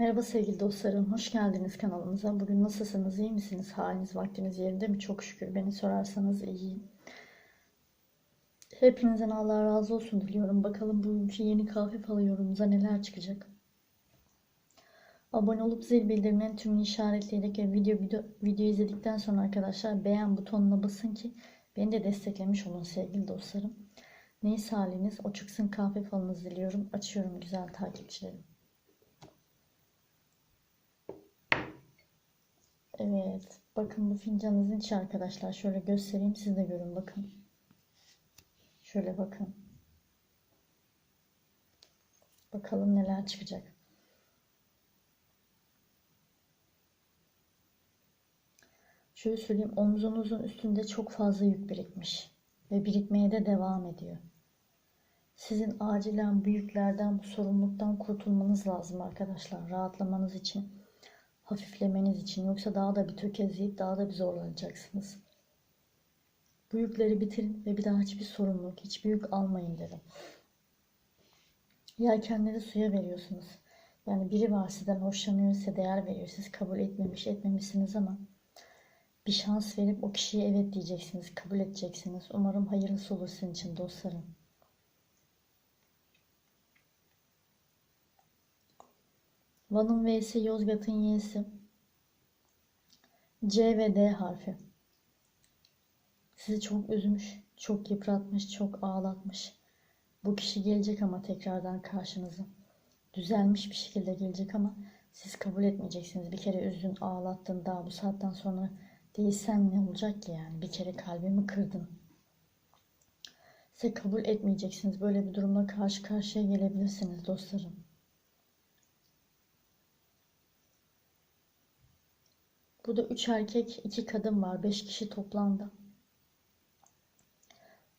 Merhaba sevgili dostlarım, hoş geldiniz kanalımıza. Bugün nasılsınız, iyi misiniz? Haliniz, vaktiniz yerinde mi? Çok şükür beni sorarsanız iyiyim. Hepinizden Allah razı olsun diliyorum. Bakalım bugünkü yeni kahve falı yorumumuza neler çıkacak. Abone olup zil bildirimlerini tümünü işaretleyerek ve video, video, video izledikten sonra arkadaşlar beğen butonuna basın ki beni de desteklemiş olun sevgili dostlarım. Neyse haliniz, o çıksın kahve falınızı diliyorum. Açıyorum güzel takipçilerim. Evet. Bakın bu fincanınızın içi arkadaşlar. Şöyle göstereyim. Siz de görün bakın. Şöyle bakın. Bakalım neler çıkacak. Şöyle söyleyeyim. Omzunuzun üstünde çok fazla yük birikmiş. Ve birikmeye de devam ediyor. Sizin acilen bu yüklerden, bu sorumluluktan kurtulmanız lazım arkadaşlar. Rahatlamanız için hafiflemeniz için yoksa daha da bir tökezleyip daha da bir zorlanacaksınız. Bu yükleri bitirin ve bir daha hiçbir sorumluluk, hiçbir yük almayın dedim. Yelkenleri suya veriyorsunuz. Yani biri var sizden hoşlanıyor, size değer veriyor. Siz kabul etmemiş, etmemişsiniz ama bir şans verip o kişiye evet diyeceksiniz, kabul edeceksiniz. Umarım hayırlısı olur sizin için dostlarım. Van'ın V'si, Yozgat'ın Y'si. C ve D harfi. Sizi çok üzmüş, çok yıpratmış, çok ağlatmış. Bu kişi gelecek ama tekrardan karşınıza. Düzelmiş bir şekilde gelecek ama siz kabul etmeyeceksiniz. Bir kere üzdün, ağlattın. Daha bu saatten sonra değilsen ne olacak ki yani? Bir kere kalbimi kırdın. Size kabul etmeyeceksiniz. Böyle bir durumla karşı karşıya gelebilirsiniz dostlarım. Burada 3 erkek, 2 kadın var. 5 kişi toplamda.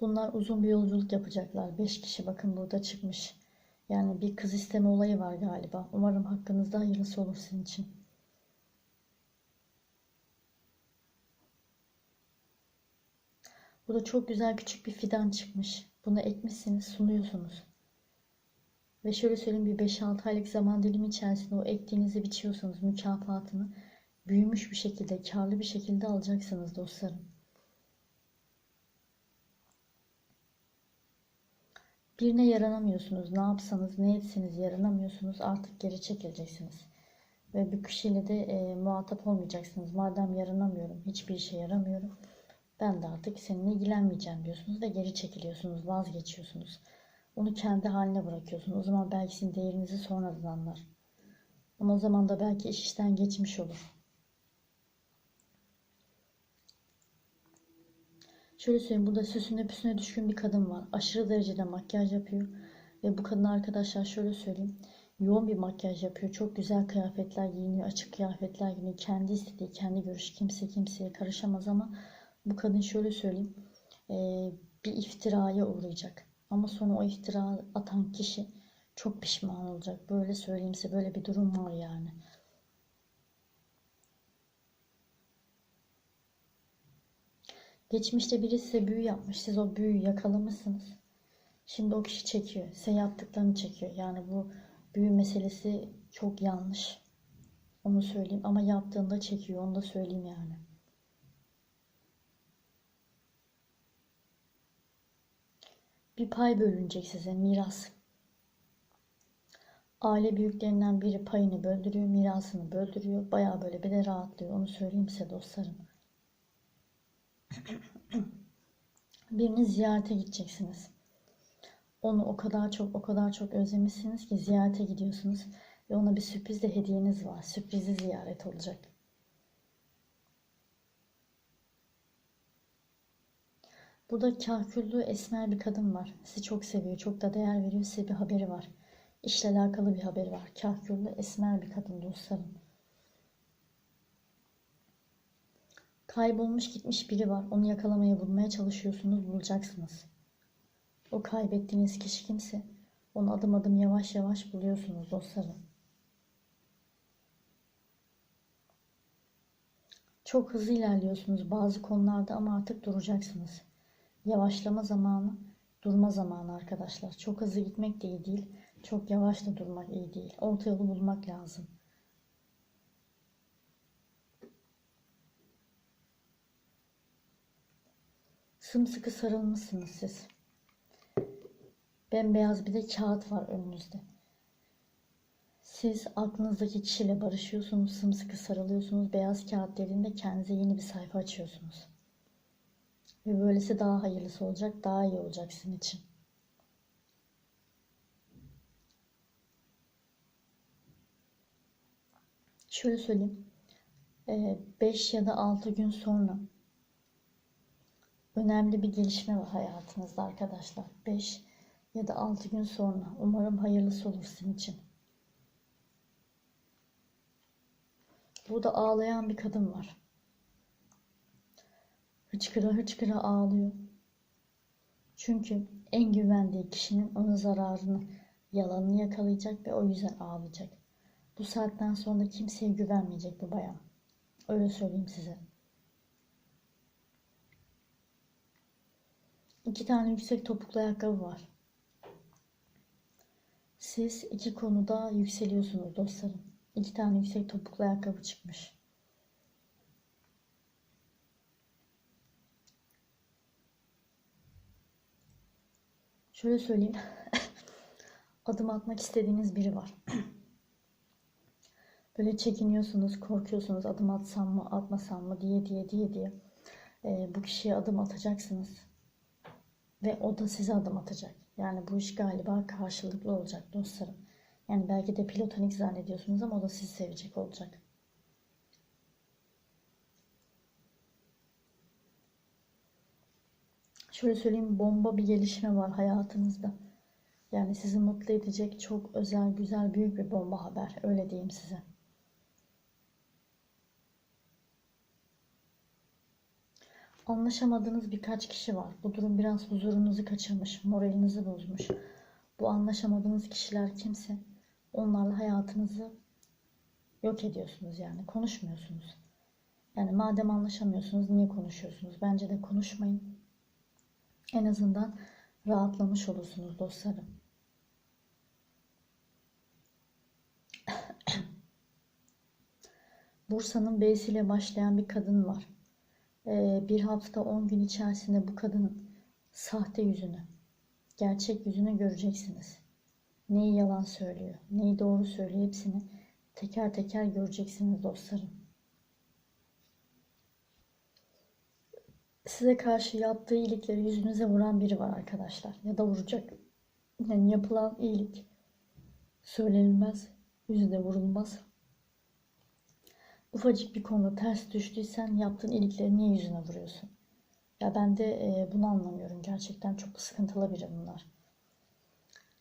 Bunlar uzun bir yolculuk yapacaklar. 5 kişi bakın burada çıkmış. Yani bir kız isteme olayı var galiba. Umarım hakkınızda hayırlısı olur sizin için. Burada çok güzel küçük bir fidan çıkmış. Bunu ekmişsiniz, sunuyorsunuz. Ve şöyle söyleyeyim bir 5-6 aylık zaman dilimi içerisinde o ektiğinizi biçiyorsunuz mükafatını büyümüş bir şekilde, karlı bir şekilde alacaksınız dostlarım. Birine yaranamıyorsunuz. Ne yapsanız, ne etseniz yaranamıyorsunuz. Artık geri çekileceksiniz. Ve bu kişiyle de e, muhatap olmayacaksınız. Madem yaranamıyorum, hiçbir işe yaramıyorum. Ben de artık seninle ilgilenmeyeceğim diyorsunuz ve geri çekiliyorsunuz, vazgeçiyorsunuz. Onu kendi haline bırakıyorsunuz. O zaman belki sizin değerinizi sonradan anlar. Ama o zaman da belki iş işten geçmiş olur. Şöyle söyleyeyim burada süsüne püsüne düşkün bir kadın var. Aşırı derecede makyaj yapıyor. Ve bu kadın arkadaşlar şöyle söyleyeyim. Yoğun bir makyaj yapıyor. Çok güzel kıyafetler giyiniyor. Açık kıyafetler giyiniyor. Kendi istediği, kendi görüş kimse kimseye karışamaz ama bu kadın şöyle söyleyeyim. bir iftiraya uğrayacak. Ama sonra o iftira atan kişi çok pişman olacak. Böyle söyleyeyim size böyle bir durum var yani. Geçmişte biri size büyü yapmış. Siz o büyüyü yakalamışsınız. Şimdi o kişi çekiyor. Size yaptıklarını çekiyor. Yani bu büyü meselesi çok yanlış. Onu söyleyeyim. Ama yaptığında çekiyor. Onu da söyleyeyim yani. Bir pay bölünecek size. Miras. Aile büyüklerinden biri payını böldürüyor. Mirasını böldürüyor. Baya böyle bir de rahatlıyor. Onu söyleyeyim size dostlarım. Birini ziyarete gideceksiniz. Onu o kadar çok o kadar çok özlemişsiniz ki ziyarete gidiyorsunuz ve ona bir sürpriz de hediyeniz var. Sürprizi ziyaret olacak. Burada kahküllü esmer bir kadın var. Sizi çok seviyor, çok da değer veriyor. Size bir haberi var. İşle alakalı bir haberi var. Kahküllü esmer bir kadın dostlarım. Kaybolmuş gitmiş biri var. Onu yakalamaya bulmaya çalışıyorsunuz. Bulacaksınız. O kaybettiğiniz kişi kimse onu adım adım yavaş yavaş buluyorsunuz dostlarım. Çok hızlı ilerliyorsunuz bazı konularda ama artık duracaksınız. Yavaşlama zamanı, durma zamanı arkadaşlar. Çok hızlı gitmek de iyi değil. Çok yavaş da durmak iyi değil. Orta yolu bulmak lazım. Sımsıkı sarılmışsınız siz. Bembeyaz bir de kağıt var önünüzde. Siz aklınızdaki kişiyle barışıyorsunuz, sımsıkı sarılıyorsunuz. Beyaz kağıt dediğinde kendinize yeni bir sayfa açıyorsunuz. Ve böylesi daha hayırlısı olacak, daha iyi olacak sizin için. Şöyle söyleyeyim. 5 ya da 6 gün sonra önemli bir gelişme var hayatınızda arkadaşlar. 5 ya da 6 gün sonra. Umarım hayırlısı olur sizin için. Burada ağlayan bir kadın var. Hıçkıra hıçkıra ağlıyor. Çünkü en güvendiği kişinin onun zararını, yalanını yakalayacak ve o yüzden ağlayacak. Bu saatten sonra kimseye güvenmeyecek bu bayan. Öyle söyleyeyim size. İki tane yüksek topuklu ayakkabı var. Siz iki konuda yükseliyorsunuz dostlarım. İki tane yüksek topuklu ayakkabı çıkmış. Şöyle söyleyeyim. Adım atmak istediğiniz biri var. Böyle çekiniyorsunuz, korkuyorsunuz adım atsam mı, atmasam mı diye diye diye diye. Ee, bu kişiye adım atacaksınız. Ve o da size adım atacak. Yani bu iş galiba karşılıklı olacak dostlarım. Yani belki de platonik zannediyorsunuz ama o da sizi sevecek olacak. Şöyle söyleyeyim bomba bir gelişme var hayatınızda. Yani sizi mutlu edecek çok özel, güzel, büyük bir bomba haber. Öyle diyeyim size. Anlaşamadığınız birkaç kişi var. Bu durum biraz huzurunuzu kaçırmış, moralinizi bozmuş. Bu anlaşamadığınız kişiler kimse onlarla hayatınızı yok ediyorsunuz yani konuşmuyorsunuz. Yani madem anlaşamıyorsunuz niye konuşuyorsunuz? Bence de konuşmayın. En azından rahatlamış olursunuz dostlarım. Bursa'nın B'siyle başlayan bir kadın var. Ee, bir hafta 10 gün içerisinde bu kadının sahte yüzünü, gerçek yüzünü göreceksiniz. Neyi yalan söylüyor, neyi doğru söylüyor hepsini teker teker göreceksiniz dostlarım. Size karşı yaptığı iyilikleri yüzünüze vuran biri var arkadaşlar. Ya da vuracak. Yani yapılan iyilik söylenilmez, yüzüne vurulmaz. Ufacık bir konuda ters düştüysen yaptığın iyilikleri niye yüzüne vuruyorsun? Ya ben de e, bunu anlamıyorum. Gerçekten çok sıkıntılı biri bunlar.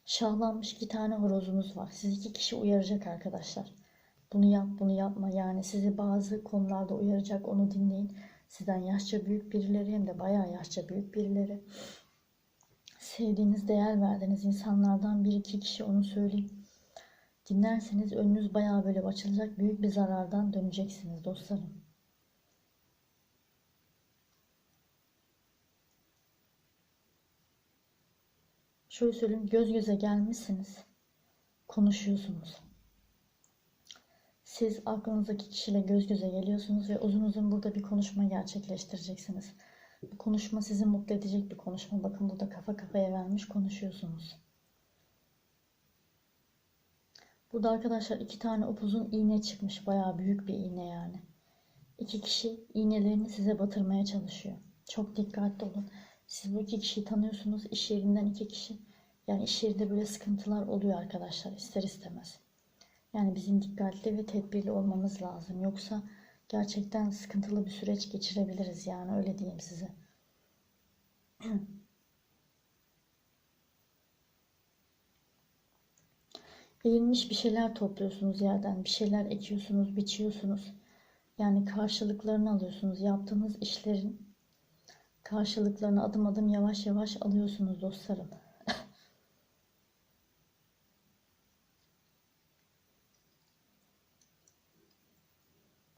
Şahlanmış iki tane horozumuz var. Siz iki kişi uyaracak arkadaşlar. Bunu yap, bunu yapma. Yani sizi bazı konularda uyaracak, onu dinleyin. Sizden yaşça büyük birileri hem de bayağı yaşça büyük birileri. Sevdiğiniz, değer verdiğiniz insanlardan bir iki kişi onu söyleyeyim. Dinlerseniz önünüz bayağı böyle açılacak. Büyük bir zarardan döneceksiniz dostlarım. Şöyle söyleyeyim göz göze gelmişsiniz. Konuşuyorsunuz. Siz aklınızdaki kişiyle göz göze geliyorsunuz ve uzun uzun burada bir konuşma gerçekleştireceksiniz. Bu konuşma sizi mutlu edecek bir konuşma. Bakın burada kafa kafaya vermiş konuşuyorsunuz. Burada arkadaşlar iki tane upuzun iğne çıkmış. Bayağı büyük bir iğne yani. İki kişi iğnelerini size batırmaya çalışıyor. Çok dikkatli olun. Siz bu iki kişiyi tanıyorsunuz. İş yerinden iki kişi. Yani iş yerinde böyle sıkıntılar oluyor arkadaşlar ister istemez. Yani bizim dikkatli ve tedbirli olmamız lazım. Yoksa gerçekten sıkıntılı bir süreç geçirebiliriz yani öyle diyeyim size. Eğilmiş bir şeyler topluyorsunuz yerden. Bir şeyler ekiyorsunuz, biçiyorsunuz. Yani karşılıklarını alıyorsunuz. Yaptığınız işlerin karşılıklarını adım adım yavaş yavaş alıyorsunuz dostlarım.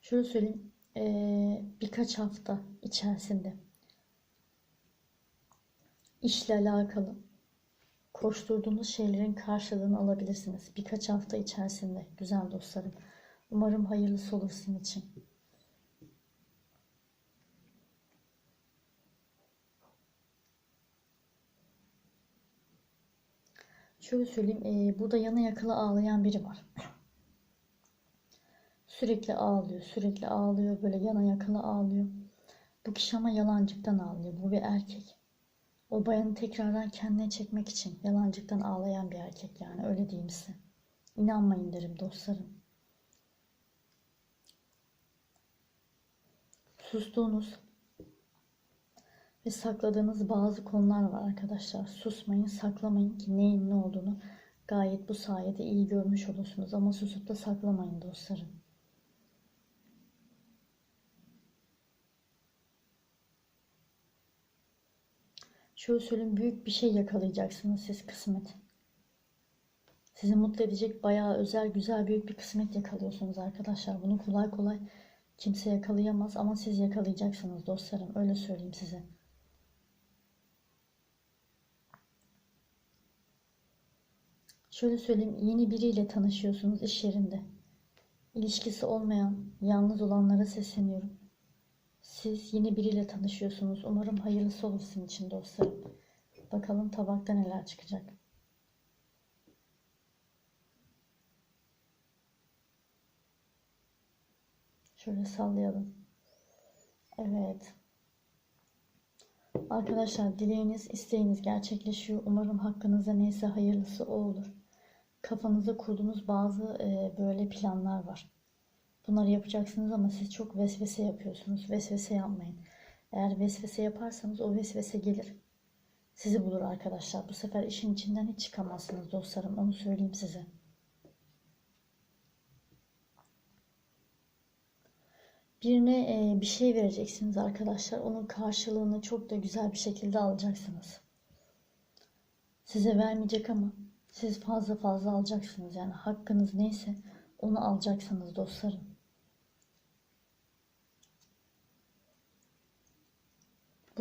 Şöyle söyleyeyim. Ee, birkaç hafta içerisinde işle alakalı koşturduğunuz şeylerin karşılığını alabilirsiniz birkaç hafta içerisinde güzel dostlarım. Umarım hayırlısı olur sizin için. Şöyle söyleyeyim, e, burada yana yakıla ağlayan biri var. Sürekli ağlıyor, sürekli ağlıyor, böyle yana yakıla ağlıyor. Bu kişi ama yalancıktan ağlıyor. Bu bir erkek. O bayanı tekrardan kendine çekmek için yalancıktan ağlayan bir erkek yani. Öyle diyeyim size. İnanmayın derim dostlarım. Sustuğunuz ve sakladığınız bazı konular var arkadaşlar. Susmayın, saklamayın ki neyin ne olduğunu gayet bu sayede iyi görmüş olursunuz. Ama susup da saklamayın dostlarım. Şöyle söyleyeyim büyük bir şey yakalayacaksınız siz kısmet. Sizi mutlu edecek bayağı özel güzel büyük bir kısmet yakalıyorsunuz arkadaşlar. Bunu kolay kolay kimse yakalayamaz ama siz yakalayacaksınız dostlarım. Öyle söyleyeyim size. Şöyle söyleyeyim yeni biriyle tanışıyorsunuz iş yerinde. İlişkisi olmayan, yalnız olanlara sesleniyorum. Siz yeni biriyle tanışıyorsunuz. Umarım hayırlısı olur sizin için dostlarım. Bakalım tabakta neler çıkacak. Şöyle sallayalım. Evet. Arkadaşlar dileğiniz, isteğiniz gerçekleşiyor. Umarım hakkınızda neyse hayırlısı olur. Kafanızda kurduğunuz bazı e, böyle planlar var. Bunları yapacaksınız ama siz çok vesvese yapıyorsunuz. Vesvese yapmayın. Eğer vesvese yaparsanız o vesvese gelir. Sizi bulur arkadaşlar. Bu sefer işin içinden hiç çıkamazsınız dostlarım. Onu söyleyeyim size. Birine e, bir şey vereceksiniz arkadaşlar. Onun karşılığını çok da güzel bir şekilde alacaksınız. Size vermeyecek ama siz fazla fazla alacaksınız. Yani hakkınız neyse onu alacaksınız dostlarım.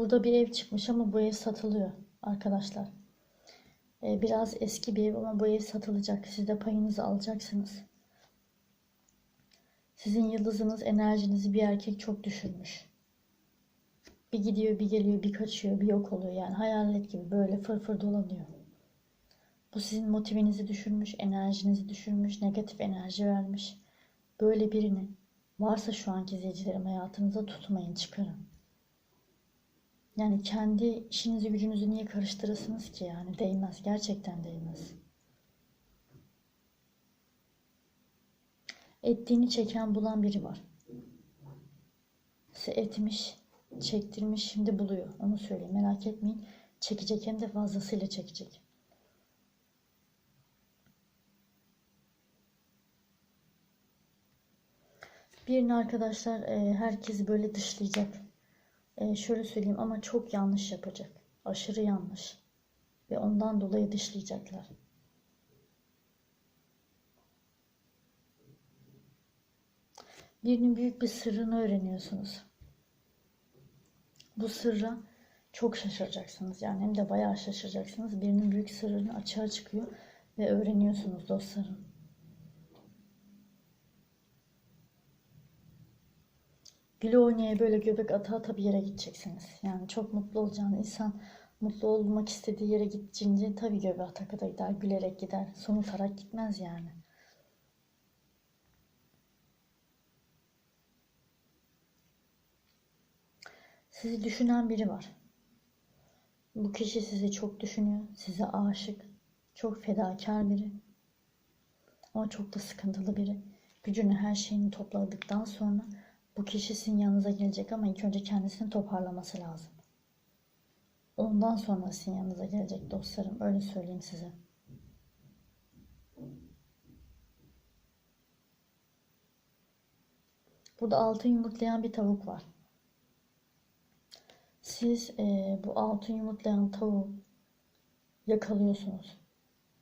Burada bir ev çıkmış ama bu ev satılıyor arkadaşlar. E, biraz eski bir ev ama bu ev satılacak. Siz de payınızı alacaksınız. Sizin yıldızınız enerjinizi bir erkek çok düşürmüş. Bir gidiyor, bir geliyor, bir kaçıyor, bir yok oluyor. Yani hayalet gibi böyle fırfır dolanıyor. Bu sizin motivinizi düşürmüş, enerjinizi düşürmüş, negatif enerji vermiş. Böyle birini varsa şu anki izleyicilerim hayatınıza tutmayın, çıkarın. Yani kendi işinizi gücünüzü niye karıştırırsınız ki yani değmez, gerçekten değmez. Ettiğini çeken bulan biri var. Size etmiş, çektirmiş, şimdi buluyor. Onu söyleyeyim. Merak etmeyin. Çekecek hem de fazlasıyla çekecek. Birini arkadaşlar e, herkes böyle dışlayacak. E, şöyle söyleyeyim ama çok yanlış yapacak. Aşırı yanlış. Ve ondan dolayı dışlayacaklar. Birinin büyük bir sırrını öğreniyorsunuz. Bu sırra çok şaşıracaksınız. Yani hem de bayağı şaşıracaksınız. Birinin büyük sırrını açığa çıkıyor ve öğreniyorsunuz dostlarım. Güle oynaya böyle göbek ata ata bir yere gideceksiniz. Yani çok mutlu olacağını insan mutlu olmak istediği yere gidince tabii göbek ata ata gider, gülerek gider. Somurtarak gitmez yani. Sizi düşünen biri var. Bu kişi sizi çok düşünüyor, size aşık, çok fedakar biri. Ama çok da sıkıntılı biri. Gücünü her şeyini topladıktan sonra bu kişi sizin yanınıza gelecek ama ilk önce kendisini toparlaması lazım. Ondan sonra sizin yanınıza gelecek dostlarım. Öyle söyleyeyim size. Burada altın yumurtlayan bir tavuk var. Siz e, bu altın yumurtlayan tavuğu yakalıyorsunuz.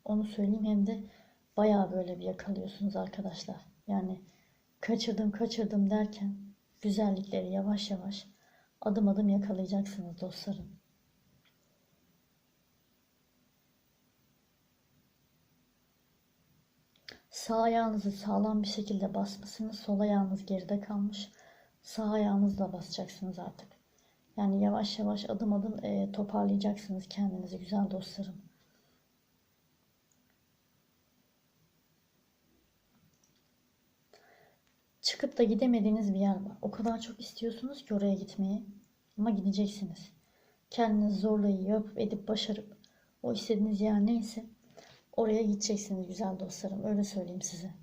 Onu söyleyeyim hem de bayağı böyle bir yakalıyorsunuz arkadaşlar. Yani kaçırdım kaçırdım derken güzellikleri yavaş yavaş adım adım yakalayacaksınız dostlarım. Sağ ayağınızı sağlam bir şekilde basmışsınız. Sol ayağınız geride kalmış. Sağ ayağınızla basacaksınız artık. Yani yavaş yavaş adım adım e, toparlayacaksınız kendinizi güzel dostlarım. Çıkıp da gidemediğiniz bir yer var. O kadar çok istiyorsunuz ki oraya gitmeyi. Ama gideceksiniz. Kendinizi zorlayıp yapıp edip başarıp o istediğiniz yer neyse oraya gideceksiniz güzel dostlarım. Öyle söyleyeyim size.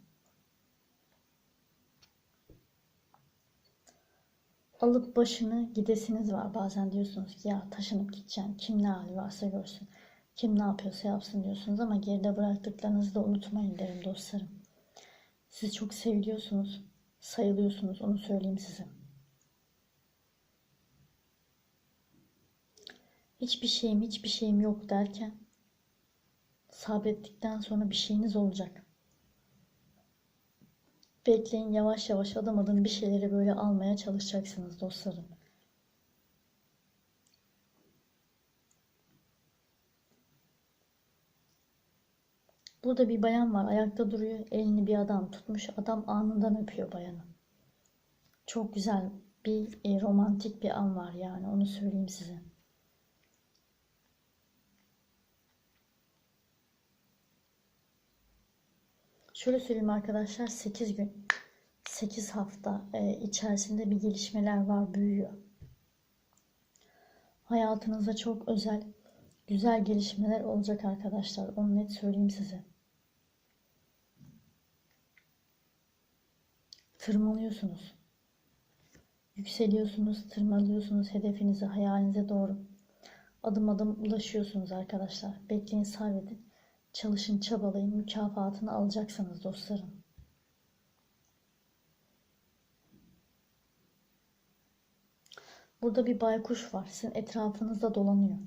Alıp başını gidesiniz var. Bazen diyorsunuz ki ya taşınıp gideceğim. Kim ne hali varsa görsün. Kim ne yapıyorsa yapsın diyorsunuz ama geride bıraktıklarınızı da unutmayın derim dostlarım. Siz çok seviliyorsunuz, sayılıyorsunuz onu söyleyeyim size. Hiçbir şeyim, hiçbir şeyim yok derken sabrettikten sonra bir şeyiniz olacak. Bekleyin yavaş yavaş adım adım bir şeyleri böyle almaya çalışacaksınız dostlarım. Burada bir bayan var ayakta duruyor elini bir adam tutmuş adam anından öpüyor bayanı. Çok güzel bir e, romantik bir an var yani onu söyleyeyim size. Şöyle söyleyeyim arkadaşlar 8 gün 8 hafta e, içerisinde bir gelişmeler var büyüyor. Hayatınızda çok özel güzel gelişmeler olacak arkadaşlar. Onu net söyleyeyim size. Tırmalıyorsunuz. Yükseliyorsunuz, tırmalıyorsunuz hedefinize, hayalinize doğru. Adım adım ulaşıyorsunuz arkadaşlar. Bekleyin, sabredin. Çalışın, çabalayın. Mükafatını alacaksınız dostlarım. Burada bir baykuş var. Sizin etrafınızda dolanıyor.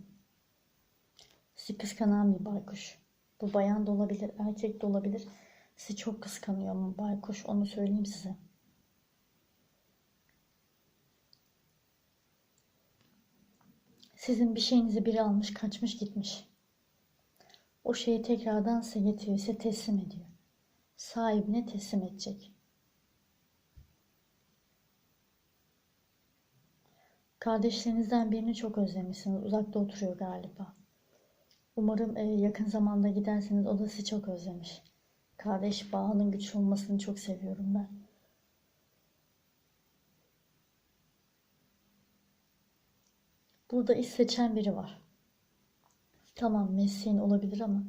Sizi kıskanan bir baykuş. Bu bayan da olabilir, erkek de olabilir. Sizi çok kıskanıyor mu baykuş? Onu söyleyeyim size. Sizin bir şeyinizi biri almış, kaçmış, gitmiş. O şeyi tekrardan size getiriyor, size teslim ediyor. Sahibine teslim edecek. Kardeşlerinizden birini çok özlemişsiniz. Uzakta oturuyor galiba. Umarım e, yakın zamanda giderseniz o da sizi çok özlemiş. Kardeş bağının güçlü olmasını çok seviyorum ben. Burada iş seçen biri var. Tamam mesleğin olabilir ama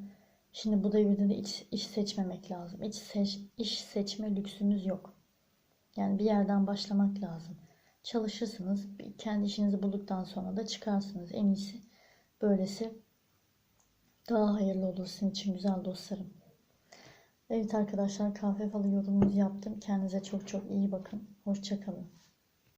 şimdi bu devirde de iş, iş seçmemek lazım. İş, seç, iş seçme lüksümüz yok. Yani bir yerden başlamak lazım. Çalışırsınız. Kendi işinizi bulduktan sonra da çıkarsınız. En iyisi böylesi daha hayırlı olur sizin için güzel dostlarım. Evet arkadaşlar kahve falı yorumunuzu yaptım. Kendinize çok çok iyi bakın. Hoşçakalın.